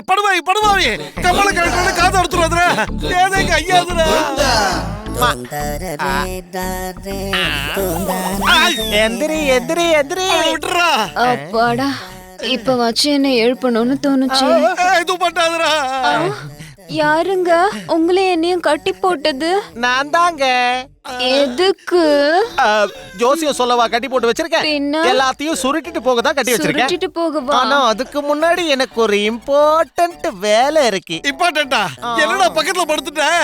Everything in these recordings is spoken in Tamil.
படுவாய் படுவாவி கமல கரெக்டான காது எடுத்துறாதுடா ஏதே கையாதுடா எந்திரி எந்திரி எந்திரி. விட்டுறா. அப்பாடா இப்ப வச்சு என்ன எழுப்பணும்னு தோணுச்சு. இது பண்ணாதுடா யாருங்க? உங்களை என்னையும் கட்டி போட்டது. நான் தாங்க. எதுக்கு? ஜோசியம் சொல்லவா கட்டி போட்டு வச்சிருக்கேன்? எல்லாத்தையும் சுருட்டிட்டு போக தான் கட்டி வச்சிருக்கேன். சுருட்டிட்டு போகவா? ஆனா அதுக்கு முன்னாடி எனக்கு ஒரு இம்பார்ட்டன்ட் வேலை இருக்கு. இம்பார்ட்டண்டா என்னடா பக்கத்துல படுத்துட்டேன்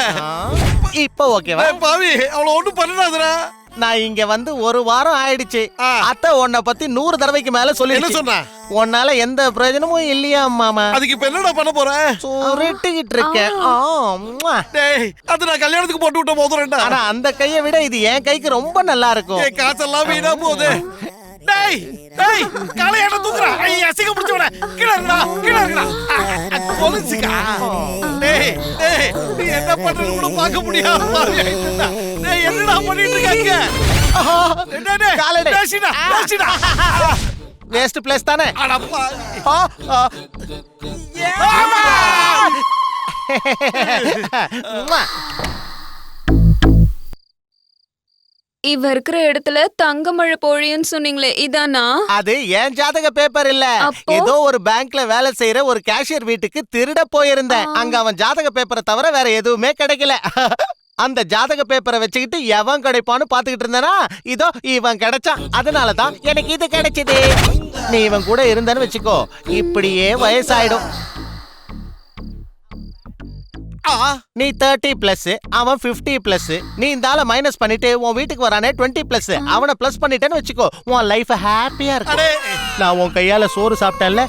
இப்போ ஓகேவா? பாவி அவள ஒண்ணும் பண்ணாதுடா. நான் இங்க வந்து ஒரு வாரம் ஆயிடுச்சு. அத்தை உன்னை பத்தி நூறு தடவைக்கு மேல என்ன சொல்லி சொன்னா? உன்னால எந்த பிரயோஜனமும் இல்லையா மாமா? அதுக்கு இப்ப என்னடா பண்ண போற? சுருட்டிக்கிட்டு இருக்கேன் ஆ, ம்மா. டேய் அது நான் கல்யாணத்துக்கு போட்டு விட்ட போதுறேன்டா ஆனா அந்த கையை விட இது என் கைக்கு ரொம்ப நல்லா இருக்கும். காசெல்லாம் வீணா போகுது. டேய் டேய் காலையாட தூக்குறா ஐய பிடிச்சவன. கீழ இருக்கடா கீழ இருக்கடா டேய் டேய் நீ என்ன பண்றது கூட பார்க்க முடியாம பாவியா இருந்தா. டேய் என்னடா பண்ணிட்டு இருக்காங்க டேய் டேய் காலடி. பேசிடா பேசிடா. வேஸ்ட் பிளேஸ் தானே? ஆ, ஆ. இவ இருக்கிற இடத்துல தங்க மழை பொழியுன்னு சொன்னீங்களே இதானா? அது என் ஜாதக பேப்பர் இல்ல? அப்போ? ஏதோ ஒரு பேங்க்ல வேலை செய்யற ஒரு கேஷியர் வீட்டுக்கு திருட போயிருந்தேன். அங்க அவன் ஜாதக பேப்பரை தவிர வேற எதுவுமே கிடைக்கல. அந்த ஜாதக பேப்பரை வச்சுக்கிட்டு எவன் கிடைப்பான்னு பாத்துக்கிட்டு இருந்தனா இதோ இவன் கிடைச்சான். அதனால தான் எனக்கு இது கிடைச்சது. நீ இவன் கூட இருந்தன்னு வச்சுக்கோ இப்படியே வயசாயிடும். நீ தேர்ட்டி பிளஸ் அவன் 50 பிளஸ் நீ இந்த ஆளை மைனஸ் பண்ணிட்டு உன் வீட்டுக்கு வரானே டுவெண்ட்டி பிளஸ் அவனை பிளஸ் பண்ணிட்டேன்னு வச்சுக்கோ உன் லைஃப் ஹாப்பியா இருக்கும். அடே. நான் உன் கையால சோறு சாப்பிட்டேன்ல.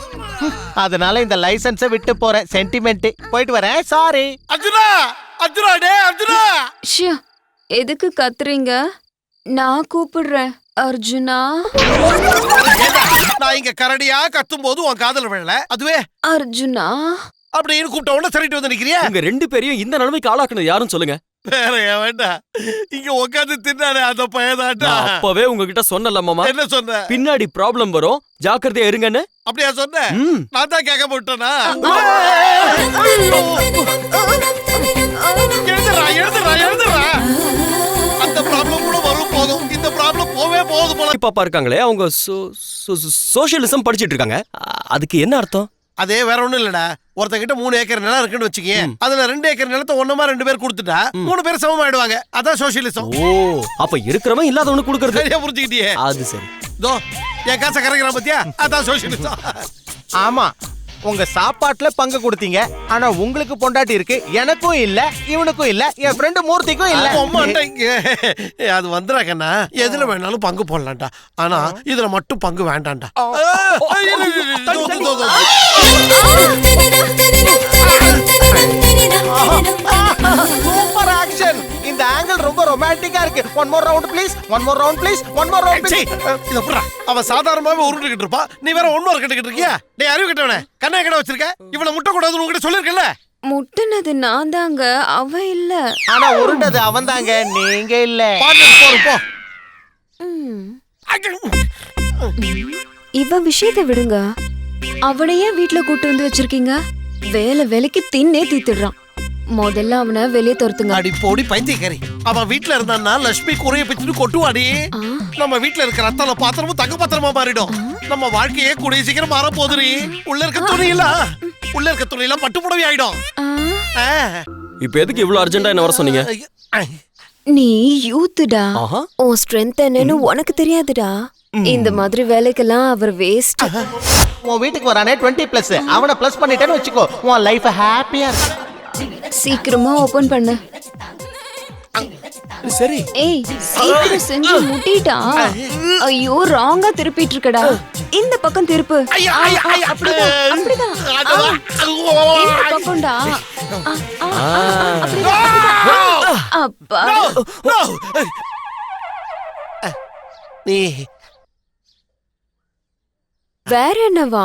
அதனால இந்த லைசன்ஸை விட்டு போறேன் சென்டிமெண்ட் போயிட்டு வரேன். சாரி அர்ஜுனா அர்ஜுனா டேய் அர்ஜுனா. ஷியா எதுக்கு கத்துறீங்க? நான் கூப்பிடுறேன் அர்ஜுனா. நான் இங்க கரடியா கத்தும் போது உன் காதல விழல? அதுவே. அர்ஜுனா. அப்படின்னு கூப்பிட்ட உடனே சரிட்டு வந்து நிக்கிறியா? உங்க ரெண்டு பேரையும் இந்த நிலைமைக்கு ஆளாக்குனது யாருன்னு சொல்லுங்க. வேற வேண்டா. இங்க உட்காந்து தின்னானே அந்த பையதாட்டா அப்பவே உங்ககிட்ட சொன்னல மாமா. என்ன சொன்ன? பின்னாடி ப்ராப்ளம் வரும். ஜாக்கிரதையா இருங்கன்னு. அப்படியா சொன்ன? நான் தான் கேட்க போட்டேனா? எழுதுறா எழுதுறா எழுதுறா. அந்த ப்ராப்ளம் கூட வரும் போதும். இந்த ப்ராப்ளம் போவே போகுது போல. பாப்பா இருக்காங்களே அவங்க சோஷியலிசம் படிச்சிட்டு இருக்காங்க. அதுக்கு என்ன அர்த்தம்? அதே வேற ஒண்ணும் இல்லடா. ஒருத்தங்கிட்ட மூணு ஏக்கர் நிலம் இருக்குன்னு வச்சுக்கயே அதுல ரெண்டு ஏக்கர் நிலத்தை ஒண்ணுமா ரெண்டு பேர் கொடுத்துட்டா மூணு பேர் சமமாயிடுவாங்க அதான் சோசியலிசம் ஓ அப்ப இருக்கிறவன் இல்லாதவனு கொடுக்கறது சரியா புரிஞ்சுக்கிட்டியே அது சரி தோ என் காசை கரைக்கிறான் பாத்தியா அதான் சோசியலிசம் ஆமா உங்க சாப்பாட்டுல பங்கு கொடுத்தீங்க ஆனா உங்களுக்கு பொண்டாட்டி இருக்கு எனக்கும் இல்ல இவனுக்கும் இல்ல என் ஃப்ரெண்டு மூர்த்திக்கும் இல்ல அது வந்துடாக்கண்ணா எதுல வேணாலும் பங்கு போடலாம்டா ஆனா இதுல மட்டும் பங்கு வேண்டாம்டா one more round please one more round please one more round சீ, இத புடுறா. அவன் சாதாரணமாவே உருண்டுகிட்டு இருப்பா நீ வேற ஒன்னொரு கட்டுக்கிட்டு இருக்கியா? டேய் அறிவு கிட்டவனே. கண்ணை கடை வச்சிருக்க? இவனை முட்டை கூடாதுன்னு உங்ககிட்ட சொல்லிருக்கல முட்டுனது நான் தாங்க அவ இல்ல. ஆனா உருண்டது அவன்தாங்க நீங்க இல்ல. பாட்டு போறோம் போ. இவ விஷயத்தை விடுங்க. அவனையே வீட்ல கூட்டு வந்து வச்சிருக்கீங்க. வேலை வேலைக்கு தின்னே தீத்துடுறான். முதல்ல அவனை வெளியே துரத்துங்க. அடி போடி பைத்தியக்காரி. அவன் வீட்ல இருந்தான்னா லட்சுமி குறைய பிச்சுட்டு கொட்டுவாடி நம்ம வீட்ல இருக்கிற அத்தனை பாத்திரமும் தங்க பாத்திரமா மாறிடும். நம்ம வாழ்க்கையே கூடிய சீக்கிரம் மாற போதுரி உள்ள இருக்க துணி இல்ல உள்ள இருக்க துணி எல்லாம் பட்டு புடவை ஆயிடும். இப்ப எதுக்கு இவ்வளவு அர்ஜென்ட்டா என்ன வர சொன்னீங்க. நீ யூத்துடா உன் ஸ்ட்ரென்த் என்னன்னு உனக்கு தெரியாதுடா. இந்த மாதிரி வேலைக்கெல்லாம் அவர் வேஸ்ட் உன் வீட்டுக்கு வரானே டுவெண்ட்டி பிளஸ் அவனை பிளஸ் பண்ணிட்டேன்னு வச்சுக்கோ. உன் லைஃப் ஹாப்பியா இருக்கு. சீக்கிரமா ஓபன் பண்ணு. சரி. ஏய் சீக்கிரம் செஞ்சு முட்டிட்டா? ஐயோ ராங்கா திருப்பிட்டு இருக்கடா இந்த பக்கம் திருப்பு. அப்படிதான் அப்படிதான்? இந்த பக்கம்டா. அப்பா. வேற என்னவா?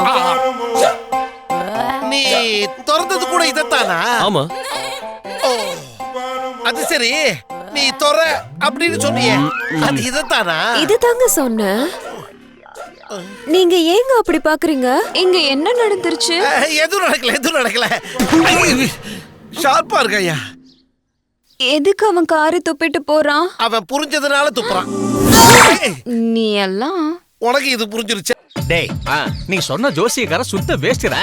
நீ திறந்தது கூட இதத்தானா? ஆமா. ஓ, அது சரி. நீ தொற அப்படின்னு சொன்னியே. அது இதத்தானா? இது தாங்க சொன்ன நீங்க ஏங்க அப்படி பாக்குறீங்க? இங்க என்ன நடந்துருச்சு? அஹ், எதுவும் நடக்கல எதுவும் நடக்கல. ஷார்ப்பா இருக்க ஐயா? எதுக்கு அவன் காரை துப்பிட்டு போறான்? அவன் புரிஞ்சதுனால துப்புறான். நீ எல்லாம் உனக்கு இது புரிஞ்சிருச்சு? டேய் நீ சொன்ன ஜோசியக்கார சுத்த வேஸ்டா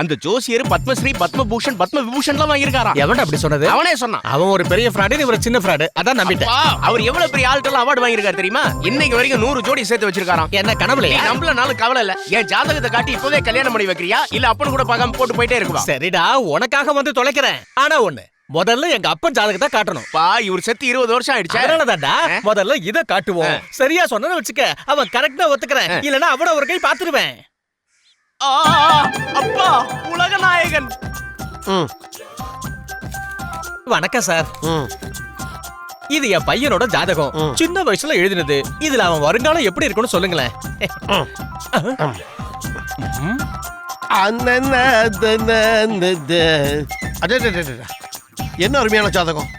அந்த ஜோசியர் பத்மஸ்ரீ பத்மபூஷன் பத்ம விபூஷன்லாம் வாங்கியிருக்காராம் எவன்டா அப்படி சொன்னது? அவனே சொன்னான். அவன் ஒரு பெரிய ஃப்ராடு இவர் சின்ன ஃப்ராடு அதான் நம்பிட்டேன். அவர் எவ்வளவு பெரிய ஆள்கள் அவார்டு வாங்கியிருக்காரு தெரியுமா? இன்னைக்கு வரைக்கும் நூறு ஜோடி சேர்த்து வச்சிருக்காராம். என்ன கனவுல நீ நம்பலனாலும் கவலை இல்ல. என் ஜாதகத்தை காட்டி இப்பவே கல்யாணம் பண்ணி வைக்கிறியா? இல்ல அப்பன் கூட பார்க்காம போட்டு போயிட்டே இருக்குவா? சரிடா உனக்காக வந்து தொலைக்கிறேன். ஆனா ஒண்ணு முதல்ல எங்க அப்பன் ஜாதகத்தை காட்டணும். பா இவர் செத்து இருபது வருஷம் ஆயிடுச்சு. அதனாலதான்டா முதல்ல இத காட்டுவோம். சரியா சொன்னதை வச்சுக்க அவன் கரெக்டா ஒத்துக்கிறேன். இல்லனா அவன ஒரு கை பாத்துருவேன் ஆ, அப்பா உலக நாயகன் ம், வணக்கம் சார். ம். இது என் பையனோட ஜாதகம். சின்ன வயசுல எழுதினது. இதுல அவன் வருங்காலம் எப்படி இருக்கும்னு சொல்லுங்களேன். அண்ணன, என்ன அருமையான ஜாதகம்?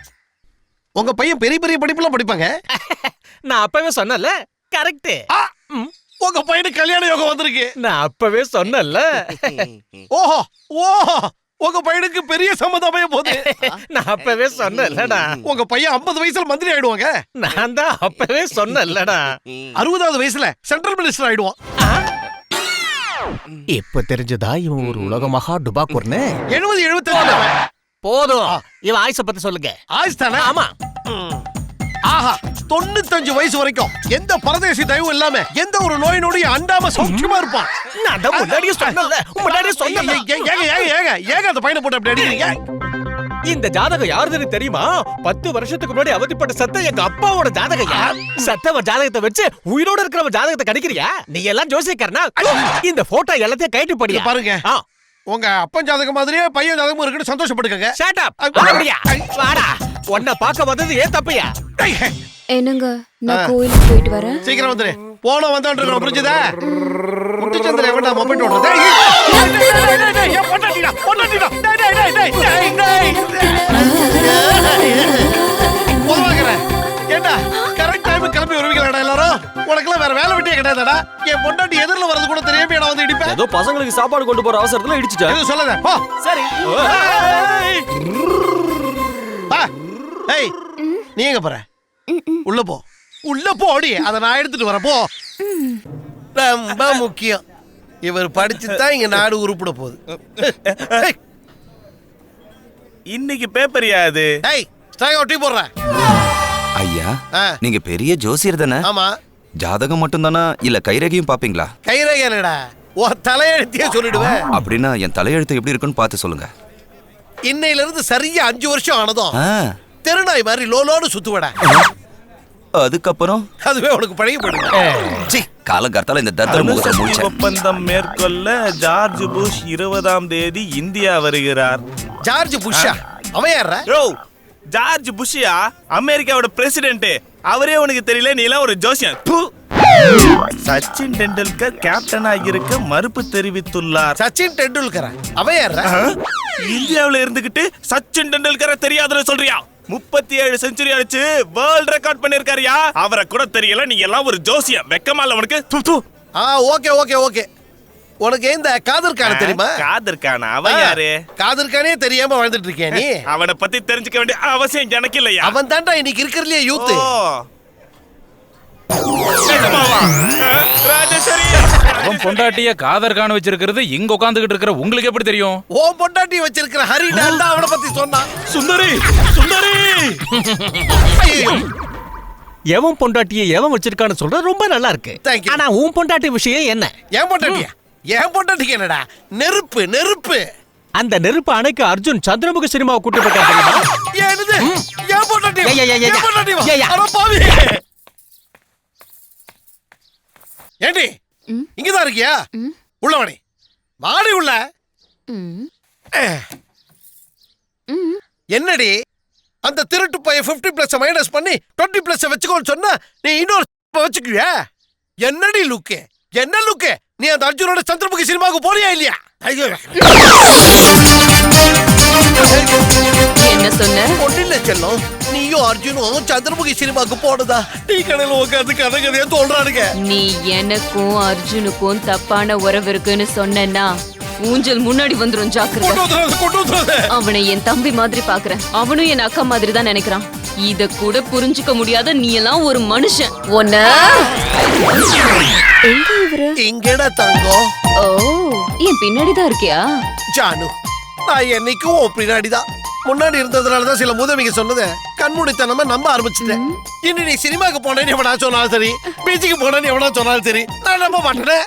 உங்க பையன் பெரிய பெரிய படிப்புலாம் படிப்பாங்க? நான் அப்பவே சொன்னல கரெக்ட் உங்க பையனுக்கு கல்யாண யோகம் வந்திருக்கு. நான் அப்பவே சொன்னல ஓஹோ ஓஹோ உங்க பையனுக்கு பெரிய சம்மதம் போகுது. நான் அப்பவே சொன்னலடா உங்க பையன் 50 வயசுல மந்திரி ஆயிடுவாங்க. நான் தான் அப்பவே சொன்னலடா அறுபதாவது வயசுல சென்ட்ரல் மினிஸ்டர் ஆயிடுவான். இப்ப தெரிஞ்சதா இவன் ஒரு உலக மகா டுபாக்கூர்னு? எழுபது எழுபத்தி போதும். இவன் ஆயுச பத்தி சொல்லுங்க. ஆயுஷ் தானே? ஆமா. ஆஹா தொண்ணூத்தஞ்சு வயசு வரைக்கும் எந்த பரதேசி தயவும் இல்லாம எந்த ஒரு நோய் நொடியும் அண்டாம சௌக்கியமா இருப்பான்? நான் தான் முன்னாடியே சொன்னல முன்னாடியே சொன்னல ஏங்க ஏங்க ஏங்க ஏங்க அந்த பையனை போட்டு அப்படி அடிக்கிறீங்க? இந்த ஜாதகம் யாருதுன்னு தெரியுமா? பத்து வருஷத்துக்கு முன்னாடி அவதிப்பட்ட சத்த எங்க அப்பாவோட ஜாதகம் யார் சத்தவ ஜாதகத்தை வச்சு உயிரோட இருக்கிறவ ஜாதகத்தை கணிக்கிறியா நீ எல்லாம் ஜோசியக்காரனா? இந்த போட்டோ எல்லாத்தையும் கைட்டு படியா பாருங்க. ஆ. உங்க அப்பன் ஜாதகம் மாதிரியே பையன் ஜாதகமும் இருக்குன்னு சந்தோஷப்பட்டுக்கங்க ஷட் அப் வாடா உன்னை பார்க்க வந்தது ஏன் தப்பையா என்னங்க நான் கோயிலுக்கு போயிட்டு வரேன் சீக்கிரம் வந்துரு போன வந்தான் இருக்கணும் புரிஞ்சுதா முத்துச்சந்திர எவன்டா மொபைல் ஓடுறது. ஏண்டா கரெக்ட் டைம் கிளம்பி வருவீங்களாடா எல்லாரும் உனக்கெல்லாம் வேற வேலை வெட்டியே கிடையாதாடா. என் பொண்டாட்டி எதிரில் வரது கூட தெரியாம நான் வந்து இடிப்பேன். ஏதோ பசங்களுக்கு சாப்பாடு கொண்டு போற அவசரத்துல இடிச்சிட்டேன். எதுவும் சொல்லாத போ. சரி. பா. ஏய் நீ எங்க போற? உள்ள போ. உள்ள போடி அதை நான் எடுத்துட்டு வரேன் போ. ரொம்ப முக்கியம். இவர் படிச்சு தான் இங்க நாடு உருப்பிட போகுது. இன்னைக்கு பேப்பரியா அது? ஏய் ஸ்டாக் ஒட்டி போடுறேன். ஐயா ஆ, நீங்க பெரிய ஜோசியர் தானே? ஆமா. ஜாதகம் மட்டும்தானா? இல்ல கைரேகையும் பாப்பீங்களா? கைரேகனடா உன் தலையெழுத்தியே சொல்லிடுவேன். அப்படின்னா என் தலையெழுத்து எப்படி இருக்குன்னு பார்த்து சொல்லுங்க. இன்னையில இருந்து சரியா அஞ்சு வருஷம் ஆனதும் ஆ, தெருநாய் மாதிரி லோலோன்னு சுத்துவடா. அதுக்கப்புறம்? அதுவே உனக்கு பழகி போயிடுங்க சி காலங்கார்த்தால இந்த தத்தர் முகத்தை ஒப்பந்தம் மேற்கொள்ள ஜார்ஜ் புஷ் இருபதாம் தேதி இந்தியா வருகிறார். ஜார்ஜ் புஷ்ஷா? அவன் யாரா ஜார்ஜ் புஷ்யா அமெரிக்காவோட பிரசிடென்ட் அவரே உனக்கு தெரியல நீ எல்லாம் ஒரு ஜோசியன். சச்சின் டெண்டுல்கர் கேப்டனா இருக்க மறுப்பு தெரிவித்துள்ளார். சச்சின் டெண்டுல்கரா? அவன் யாரா இந்தியாவுல இருந்துகிட்டு சச்சின் டெண்டுல்கரை தெரியாதுன்னு சொல்றியா? முப்பத்தி ஏழு செஞ்சுரி அடிச்சு வேர்ல்ட் ரெக்கார்ட் பண்ணிருக்காருயா? அவரை கூட தெரியல நீ எல்லாம் ஒரு ஜோசியம் வெக்கமா இல்ல உனக்கு. து, து. ஆ ஓகே ஓகே ஓகே. உனக்கு இந்த காதர் கான தெரியுமா? காதர் கானா அவன் யாரு? காதர் கானே தெரியாம வாழ்ந்துட்டு இருக்கியா நீ. அவனை பத்தி தெரிஞ்சுக்க வேண்டிய அவசியம் எனக்கு இல்லையா? அவன் தான்டா இன்னைக்கு இருக்கிறதுலயே யூத் அவன் பொண்டாட்டிய காதர் காண வச்சிருக்கிறது இங்க உட்காந்துகிட்டு இருக்கிற உங்களுக்கு எப்படி தெரியும்? ஓ பொண்டாட்டி வச்சிருக்கிற ஹரிடால் தான் அவனை பத்தி சொன்னான் சுந்தரி சுந்தரி. எவன் பொண்டாட்டியை எவன் வச்சிருக்கான்னு சொல்ற ரொம்ப நல்லா இருக்கு. ஆனா உன் பொண்டாட்டி விஷயம் என்ன? ஏன் பொண்டாட்டியா? ஏன் பொண்டாட்டிக்கு என்னடா? நெருப்பு நெருப்பு. அந்த நெருப்பு அணைக்கு அர்ஜுன் சந்திரமுக சினிமாவை கூட்டி போயிட்டான் ஏண்டி? இங்கதான் இருக்கியா? உள்ள வாடி. வாடி உள்ள. என்னடி? அந்த திருட்டு பைய 50 பிளஸ் மைனஸ் பண்ணி 20 பிளஸ் வச்சுக்கோன்னு சொன்னா நீ இன்னொரு வச்சுக்குவியா என்னடி லுக்கு என்ன லுக்கு நீ அந்த அர்ஜுனோட சந்திரமுகி சினிமாவுக்கு போறியா இல்லையா? ஐயோ. என்ன சொன்ன? ஒன்றில்ல செல்லம். நீயும் அர்ஜுனும் சந்திரமுகி சினிமாக்கு போனதா? டீ கடையில உட்காந்து கதை கதையா தோன்றானுங்க. நீ எனக்கும் அர்ஜுனுக்கும் தப்பான உறவு இருக்குன்னு சொன்னேன்னா ஊஞ்சல் முன்னாடி வந்துரும் ஜாக்கிரதை. அவனை என் தம்பி மாதிரி பாக்குறேன். அவனும் என் அக்கா மாதிரி தான் நினைக்கிறான். இத கூட புரிஞ்சுக்க முடியாத நீ எல்லாம் ஒரு மனுஷன். ஒன்ன எங்க இவரு? இங்கடா தங்கம். ஓ என் பின்னாடி தான் இருக்கியா? ஜானு நான் என்னைக்கும் உன் பின்னாடிதான். முன்னாடி இருந்ததுனாலதான் சில மூதவிங்க சொன்னதை கண்மூடித்தனமா நம்ப ஆரம்பிச்சிட்டேன். இனி நீ சினிமாக்கு போனேன்னு எவனா சொன்னாலும் சரி பீச்சுக்கு போனேன்னு எவனா சொன்னாலும் சரி நான் நம்ப மாட்டேன்.